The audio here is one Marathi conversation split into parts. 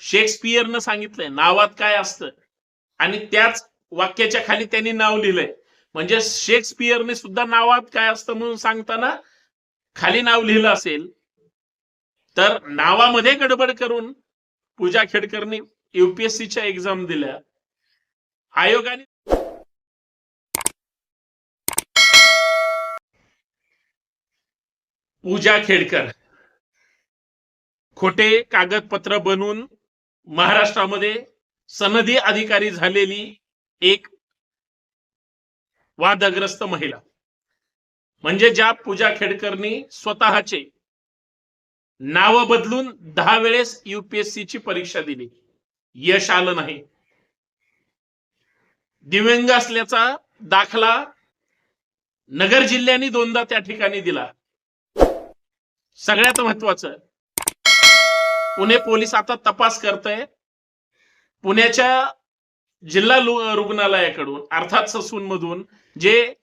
शेक्सपियरनं सांगितलंय नावात काय असतं? आणि त्याच वाक्याच्या खाली त्यांनी नाव लिहिलंय. म्हणजे शेक्सपियरने सुद्धा नावात काय असतं म्हणून सांगताना खाली नाव लिहिलं असेल तर नावामध्ये गडबड करून पूजा खेडकरनी युपीएससीच्या एक्झाम दिल्या. आयोगाने पूजा खेडकर. खोटे कागदपत्र बनवून महाराष्ट्रामध्ये सनदी अधिकारी झालेली एक वादग्रस्त महिला. म्हणजे ज्या पूजा खेडकरनी स्वतःचे नाव बदलून दहा वेळेस युपीएससी ची परीक्षा दिली. यश आलं नाही. दिव्यांग असल्याचा दाखला नगर जिल्ह्याने दोनदा त्या ठिकाणी दिला. सगळ्यात महत्वाचं पुणे पोलीस आता तपास करतय. पुण्याच्या जिल्हा रुग्णालयाकडून अर्थात ससून मधून जे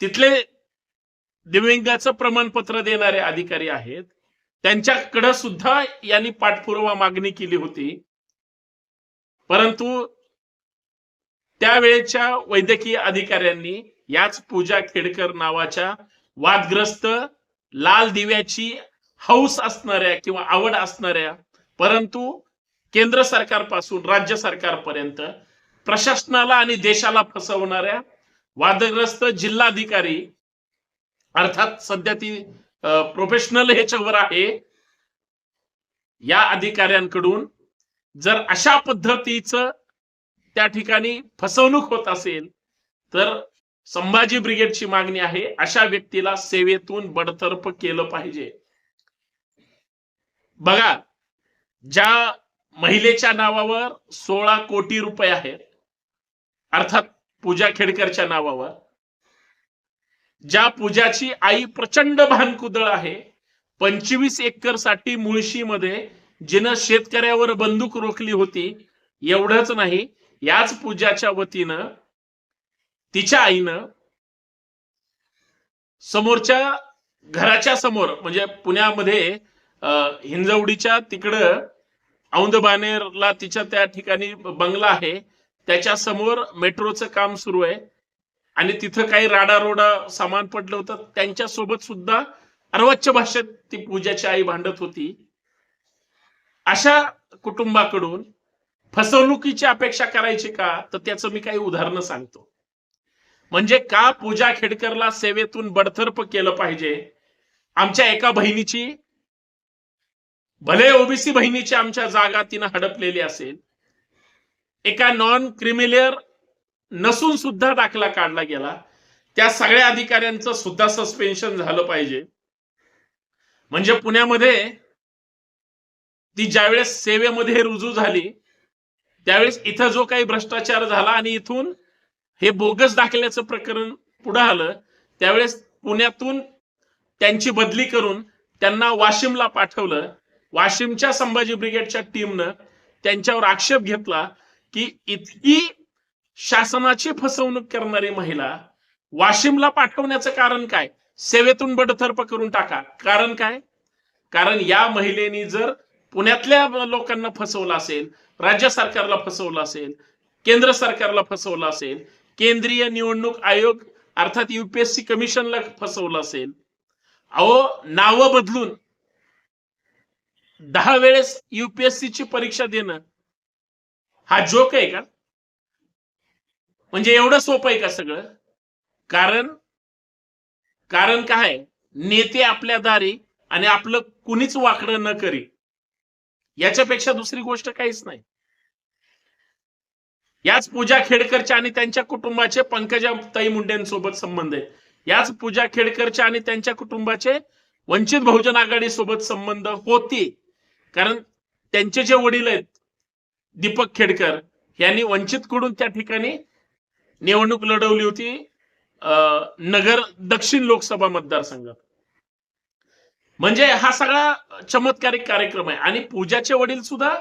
तिथले दिव्यांगाचं प्रमाणपत्र देणारे अधिकारी आहेत त्यांच्याकडे सुद्धा यांनी पाठपुरावा मागणी केली होती. परंतु त्यावेळेच्या वैद्यकीय अधिकाऱ्यांनी याच पूजा खेडकर नावाच्या वादग्रस्त लाल दिव्याची हौस असणाऱ्या किंवा आवड असणाऱ्या परंतु केंद्र सरकारपासून राज्य सरकारपर्यंत प्रशासनाला आणि देशाला फसवणाऱ्या वादग्रस्त जिल्हाधिकारी अर्थात सध्या ती प्रोफेशनल ह्याच्यावर आहे या अधिकाऱ्यांकडून जर अशा पद्धतीचं त्या ठिकाणी फसवणूक होत असेल तर संभाजी ब्रिगेडची मागणी आहे अशा व्यक्तीला सेवेतून बडतर्फ केलं पाहिजे. बघा ज्या महिलेच्या नावावर सोळा कोटी रुपये आहेत अर्थात पूजा खेडकरच्या नावावर ज्या पूजाची आई प्रचंड भानकुदळ आहे पंचवीस एकरसाठी मुळशीमध्ये जिनं शेतकऱ्यावर बंदूक रोखली होती एवढंच नाही याच पूजाच्या वतीनं तिच्या आईनं समोरच्या घराच्या समोर म्हणजे पुण्यामध्ये हिंजवडीच्या तिकडं औंदबानेरला तिच्या त्या ठिकाणी बंगला आहे. त्याच्यासमोर मेट्रोचं काम सुरू आहे. आणि तिथं काही राडारोडा सामान पडलं होतं. त्यांच्यासोबत सुद्धा अर्वाच्य भाषेत ती पूजाची आई भांडत होती. अशा कुटुंबाकडून फसवणुकीची अपेक्षा करायची का? तर त्याचं मी काही उदाहरणं सांगतो. म्हणजे का पूजा खेडकरला सेवेतून बडतर्फ केलं पाहिजे? आमच्या एका बहिणीची भले ओबीसी बहिणीची आमच्या जागा तिनं हडपलेली असेल एका नॉन क्रिमिलियर नसून सुद्धा दाखला काढला गेला त्या सगळ्या अधिकाऱ्यांचं सुद्धा सस्पेन्शन झालं पाहिजे. म्हणजे पुण्यामध्ये ती ज्यावेळेस सेवेमध्ये रुजू झाली त्यावेळेस इथं जो काही भ्रष्टाचार झाला आणि इथून हे बोगस दाखल्याचं प्रकरण पुढे आलं त्यावेळेस पुण्यातून त्यांची बदली करून त्यांना वाशिमला पाठवलं वाशिमच्या संभाजी ब्रिगेडच्या टीमनं त्यांच्यावर आक्षेप घेतला की इतकी शासनाची फसवणूक करणारी महिला वाशिमला पाठवण्याचं कारण काय? सेवेतून बडथर्प करून टाका. कारण काय? कारण या महिलेनी जर पुण्यातल्या लोकांना फसवलं असेल राज्य सरकारला फसवलं असेल केंद्र सरकारला फसवलं असेल केंद्रीय निवडणूक आयोग अर्थात युपीएससी कमिशनला फसवलं असेल अहो नावं बदलून दहा वेळेस युपीएससी ची परीक्षा देणं हा जोक आहे का? म्हणजे एवढं सोपं आहे का सगळं? कारण कारण काय नेते आपल्या दारी आणि आपलं कुणीच वाकडं न करी. याच्यापेक्षा दुसरी गोष्ट काहीच नाही. याच पूजा खेडकरच्या आणि त्यांच्या कुटुंबाचे पंकजा ताई मुंडेंसोबत संबंध आहेत याच पूजा खेडकरच्या आणि त्यांच्या कुटुंबाचे वंचित बहुजन आघाडी सोबत संबंध होती. कारण त्यांचे जे वडील आहेत दीपक खेडकर यांनी वंचित कडून त्या ठिकाणी निवडणूक लढवली होती नगर दक्षिण लोकसभा मतदारसंघात. म्हणजे हा सगळा चमत्कारिक कार्यक्रम आहे. आणि पूजाचे वडील सुद्धा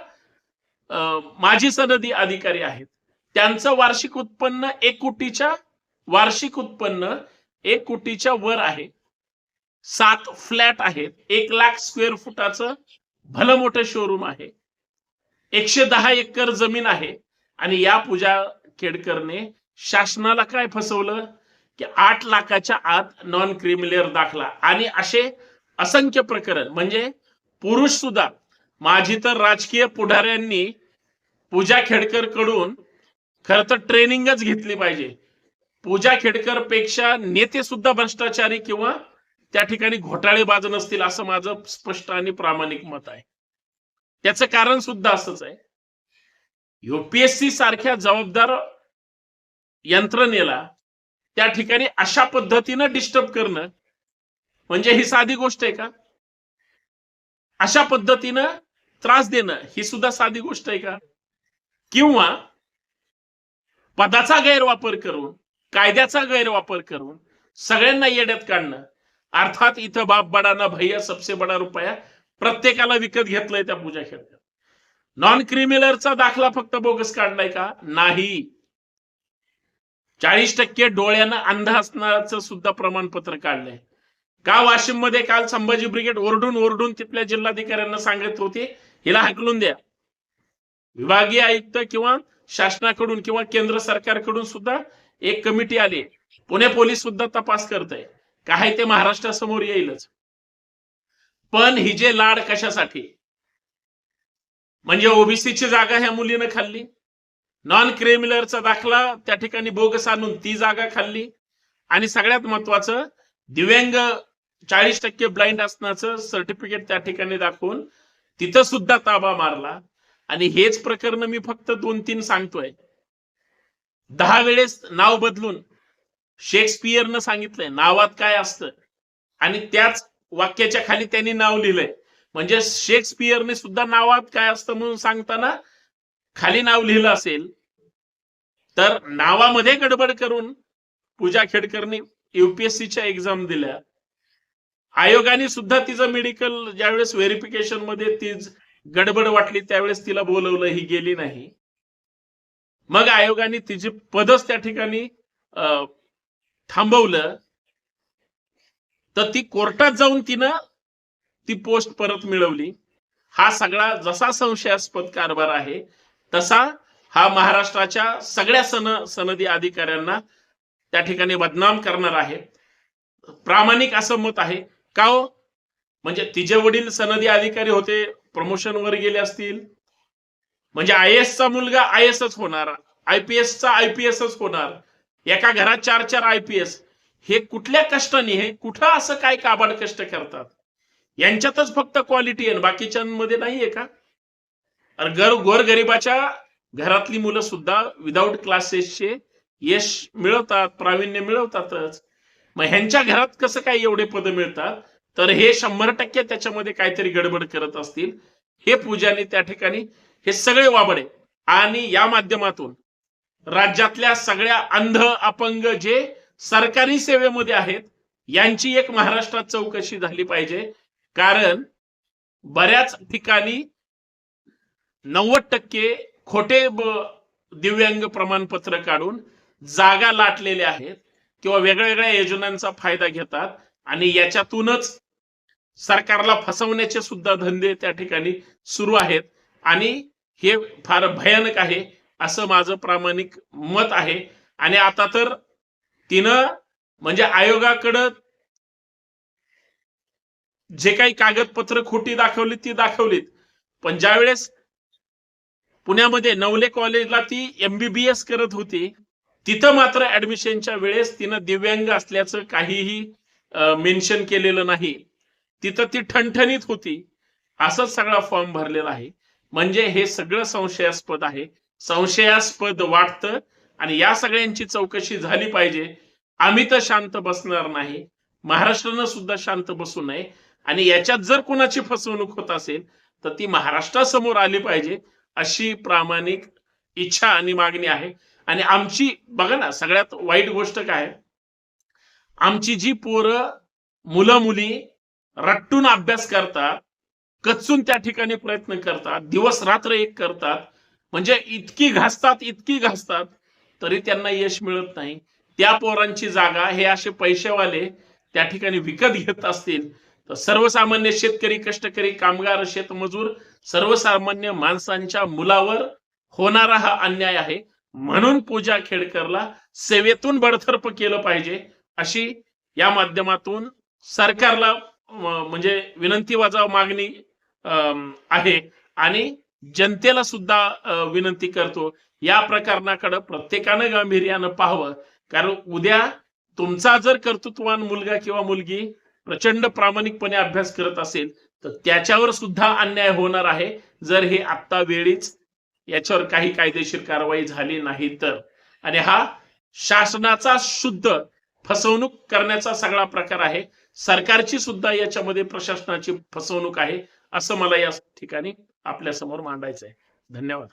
माजी सनदी अधिकारी आहेत. त्यांचं वार्षिक उत्पन्न एक कोटीच्या वार्षिक उत्पन्न एक कोटीच्या वर आहे. सात फ्लॅट आहेत. एक लाख स्क्वेअर फुटाचं भलं मोठं शोरूम आहे. एकशे दहा एकर जमीन आहे. आणि या पूजा खेडकरने शासनाला काय फसवलं? की आठ लाखाच्या आत नॉन क्रिमिलेअर दाखला. आणि असे असंख्य प्रकरण. म्हणजे पुरुष सुद्धा माझी तर राजकीय पुढाऱ्यांनी पूजा खेडकरकडून खर तर ट्रेनिंगच घेतली पाहिजे. पूजा खेडकरपेक्षा नेते सुद्धा भ्रष्टाचारी किंवा त्या ठिकाणी घोटाळेबाज नसतील असं माझं स्पष्ट आणि प्रामाणिक मत आहे. त्याचं कारण सुद्धा असंच आहे. युपीएससी सारख्या जबाबदार यंत्रणेला त्या ठिकाणी अशा पद्धतीनं डिस्टर्ब करणं म्हणजे ही साधी गोष्ट आहे का? अशा पद्धतीनं त्रास देणं ही सुद्धा साधी गोष्ट आहे का? किंवा पदाचा गैरवापर करून कायद्याचा गैरवापर करून सगळ्यांना येड्यात काढणं अर्थात इथं बाप बडाना भैया सबसे बडा रुपया प्रत्येकाला विकत घेतलंय त्या पूजा क्षेत्रात नॉन क्रिमिनलचा दाखला फक्त बोगस काढलाय का? नाही. चाळीस टक्के डोळ्यानं अंध असणाराचं सुद्धा प्रमाणपत्र काढलंय. का वाशिममध्ये काल संभाजी ब्रिगेड ओरडून ओरडून तिथल्या जिल्हाधिकाऱ्यांना सांगत होते? हिला हाकलून द्या. विभागीय आयुक्त किंवा शासनाकडून किंवा केंद्र सरकारकडून सुद्धा एक कमिटी आली. पुणे पोलीस सुद्धा तपास करत आहे काय ते महाराष्ट्रासमोर येईलच. पण ही जे लाड कशासाठी? म्हणजे ओबीसीची जागा ह्या मुलीनं खाल्ली. नॉन क्रिमिनलचा दाखला त्या ठिकाणी बोगस आणून ती जागा खाल्ली. आणि सगळ्यात महत्वाचं दिव्यांग चाळीस टक्के ब्लाइंड असण्याचं सर्टिफिकेट त्या ठिकाणी दाखवून तिथं सुद्धा ताबा मारला. आणि हेच प्रकरण मी फक्त दोन तीन सांगतोय. दहा वेळेस नाव बदलून शेक्सपियरनं सांगितलंय नावात काय असतं? आणि त्याच वाक्याच्या खाली त्यांनी नाव लिहिलंय. म्हणजे शेक्सपियरने सुद्धा नावात काय असतं म्हणून सांगताना खाली नाव लिहिलं असेल तर नावामध्ये गडबड करून पूजा खेडकरनी युपीएससीच्या एक्झाम दिल्या. आयोगाने सुद्धा तिचं मेडिकल ज्यावेळेस व्हेरिफिकेशनमध्ये ती गडबड वाटली त्यावेळेस तिला बोलवलं ही गेली नाही. मग आयोगाने तिची पदच त्या ठिकाणी अं, थांबवलं तर ती कोर्टात जाऊन तिनं ती पोस्ट परत मिळवली. हा सगळा जसा संशयास्पद कारभार आहे तसा हा महाराष्ट्राच्या सगळ्या सन सनदी अधिकाऱ्यांना त्या ठिकाणी बदनाम करणार आहे. प्रामाणिक असं मत आहे. का हो? म्हणजे तिचे वडील सनदी अधिकारी होते प्रमोशन वर गेले असतील. म्हणजे आय चा मुलगा आय एसच होणार आय पी चा आय पी एसच होणार. एका घरात चार चार आय पी एस हे कुठल्या कष्टाने हे कुठं असं काय काबाड कष्ट करतात? यांच्यातच फक्त क्वालिटी आहे बाकीच्यांमध्ये नाहीये का? अरे गर गोरगरिबाच्या घरातली मुलं सुद्धा विदाऊट क्लासेसचे यश मिळवतात प्रावीण्य मिळवतातच. मग ह्यांच्या घरात कसं काय एवढे पद मिळतात? तर हे शंभर टक्के त्याच्यामध्ये काहीतरी गडबड करत असतील. हे पूजाने त्या ठिकाणी हे सगळे वाबडे आणि या माध्यमातून राज्यातल्या सगळ्या अंध अपंग जे सरकारी सेवेमध्ये आहेत यांची एक महाराष्ट्रात चौकशी झाली पाहिजे. कारण बऱ्याच ठिकाणी नव्वद टक्के खोटे दिव्यांग प्रमाणपत्र काढून जागा लाटलेल्या आहेत किंवा वेगळ्या वेगळ्या योजनांचा फायदा घेतात आणि याच्यातूनच सरकारला फसवण्याचे सुद्धा धंदे त्या ठिकाणी सुरू आहेत. आणि हे फार भयानक आहे. असं माझं प्रामाणिक मत आहे. आणि आता तर तिनं म्हणजे आयोगाकडं जे काही कागदपत्र खोटी दाखवली ती दाखवलीत. पण ज्यावेळेस पुण्यामध्ये नवले कॉलेजला ती एमबीबीएस करत होती तिथं मात्र ऍडमिशनच्या वेळेस तिनं दिव्यांग असल्याचं काहीही मेन्शन केलेलं नाही. तिथं ती ठणठणीत होती. असंच सगळा फॉर्म भरलेला आहे. म्हणजे हे सगळं संशयास्पद आहे. संशयास्पद वाटतं आणि या सगळ्यांची चौकशी झाली पाहिजे. आम्ही तर शांत बसणार नाही. महाराष्ट्रानं सुद्धा शांत बसू नये. आणि याच्यात जर कुणाची फसवणूक होत असेल तर ती महाराष्ट्रासमोर आली पाहिजे अशी प्रामाणिक इच्छा आणि मागणी आहे. आणि आमची बघा ना सगळ्यात वाईट गोष्ट काय? आमची जी पोरं मुलं मुली रट्टून अभ्यास करतात कचून त्या ठिकाणी प्रयत्न करतात दिवस रात्र एक करतात म्हणजे इतकी घासतात इतकी घासतात तरी त्यांना यश मिळत नाही. त्या पोरांची जागा हे असे पैसेवाले त्या ठिकाणी विकत घेत असतील. तर सर्वसामान्य शेतकरी कष्टकरी कामगार शेतमजूर सर्वसामान्य माणसांच्या मुलावर होणारा हा अन्याय आहे. म्हणून पूजा खेडकरला सेवेतून बडथर्प केलं पाहिजे अशी या माध्यमातून सरकारला म्हणजे विनंती वाजाव मागणी आहे. आणि जनतेला सुद्धा विनंती करतो या प्रकरणाकडे प्रत्येकानं गांभीर्यानं पाहावं. कारण उद्या तुमचा जर कर्तृत्वान मुलगा किंवा मुलगी प्रचंड प्रामाणिकपणे अभ्यास करत असेल तर त्याच्यावर सुद्धा अन्याय होणार आहे. जर हे आत्ता वेळीच याच्यावर काही कायदेशीर कारवाई झाली नाही तर. आणि हा शासनाचा शुद्ध फसवणूक करण्याचा सगळा प्रकार आहे. सरकारची सुद्धा याच्यामध्ये प्रशासनाची फसवणूक आहे असं मला या ठिकाणी आपल्यासमोर मांडायचं आहे धन्यवाद.